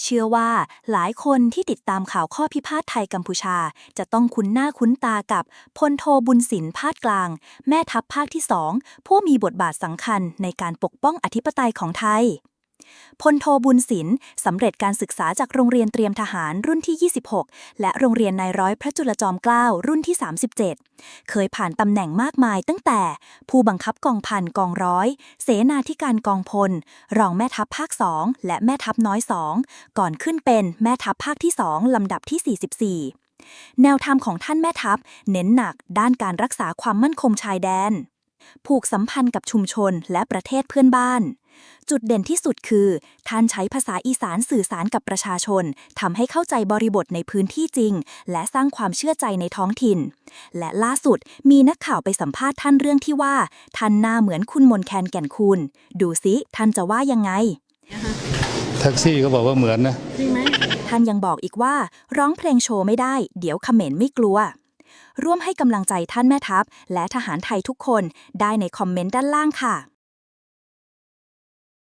เชื่อว่าหลายคนที่ติดตามข่าวข้อพิพาทไทยกัมพูชา จะต้องคุ้นหน้าคุ้นตากับพลโทบุญสินพาดกลาง แม่ทัพภาคที่สองผู้มีบทบาทสำคัญในการปกป้องอธิปไตยของไทย พลโทบุญสินสำเร็จการศึกษาจากโรงเรียนเตรียมทหารรุ่นที่ 26 และโรงเรียนนายร้อยพระจุลจอมเกล้ารุ่นที่ 37 เคยผ่านตำแหน่งมากมายตั้งแต่ ผู้บังคับกองพันกองร้อย เสนาธิการกองพล รองแม่ทัพภาค2และแม่ทัพน้อย2ก่อนขึ้นเป็นแม่ทัพภาคที่2ลำดับที่ 44แนวทางของท่านแม่ทัพ เน้นหนักด้านการรักษาความมั่นคงชายแดน ผูกสัมพันธ์กับชุมชนและประเทศเพื่อนบ้าน จุดเด่นที่สุดคือ ท่านใช้ภาษาอีสานสื่อสารกับประชาชนทำให้เข้าใจบริบทในพื้นที่จริง และสร้างความเชื่อใจในท้องถิ่น และล่าสุดมีนักข่าวไปสัมภาษณ์ท่านเรื่องที่ว่า ท่านหน้าเหมือนคุณมนแคนแก่นคูณดูซิท่านจะว่ายังไง แท็กซี่ก็บอกว่าเหมือนนะ จริงไหม ท่านยังบอกอีกว่า ร้องเพลงโชว์ไม่ได้ เดี๋ยวเขมรไม่กลัว ร่วมให้กำลังใจท่านแม่ทัพ และทหารไทยทุกคนได้ในคอมเมนต์ด้านล่างค่ะ